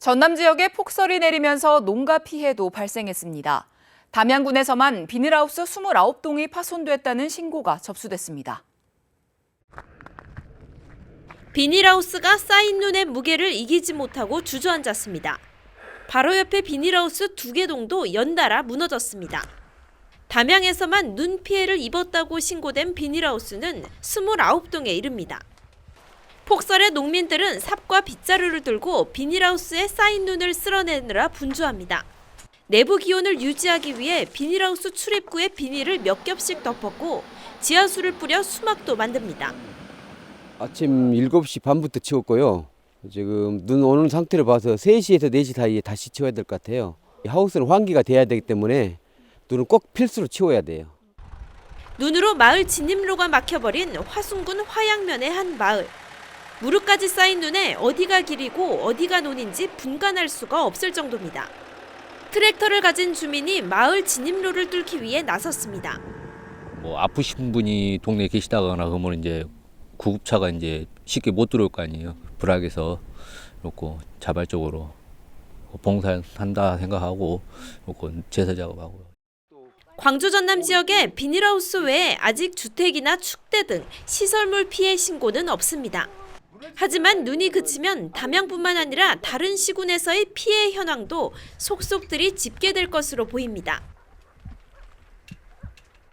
전남 지역에 폭설이 내리면서 농가 피해도 발생했습니다. 담양군에서만 비닐하우스 29동이 파손됐다는 신고가 접수됐습니다. 비닐하우스가 쌓인 눈의 무게를 이기지 못하고 주저앉았습니다. 바로 옆에 비닐하우스 두 개 동도 연달아 무너졌습니다. 담양에서만 눈 피해를 입었다고 신고된 비닐하우스는 29동에 이릅니다. 폭설에 농민들은 삽과 빗자루를 들고 비닐하우스에 쌓인 눈을 쓸어내느라 분주합니다. 내부 기온을 유지하기 위해 비닐하우스 출입구에 비닐을 몇 겹씩 덮었고 지하수를 뿌려 수막도 만듭니다. 아침 7시 반부터 치웠고요. 지금 눈 오는 상태를 봐서 3시에서 4시 사이에 다시 치워야 될 것 같아요. 이 하우스는 환기가 돼야 되기 때문에 눈은 꼭 필수로 치워야 돼요. 눈으로 마을 진입로가 막혀버린 화순군 화양면의 한 마을. 무릎까지 쌓인 눈에 어디가 길이고 어디가 논인지 분간할 수가 없을 정도입니다. 트랙터를 가진 주민이 마을 진입로를 뚫기 위해 나섰습니다. 뭐 아프신 분이 동네에 계시다거나 그러면 이제 구급차가 이제 쉽게 못 들어올 거 아니에요. 불악에서 놓고 자발적으로 봉사한다 생각하고 놓고 제사 작업하고요. 광주 전남 지역에 비닐하우스 외에 아직 주택이나 축대 등 시설물 피해 신고는 없습니다. 하지만 눈이 그치면 담양뿐만 아니라 다른 시군에서의 피해 현황도 속속들이 집계될 것으로 보입니다.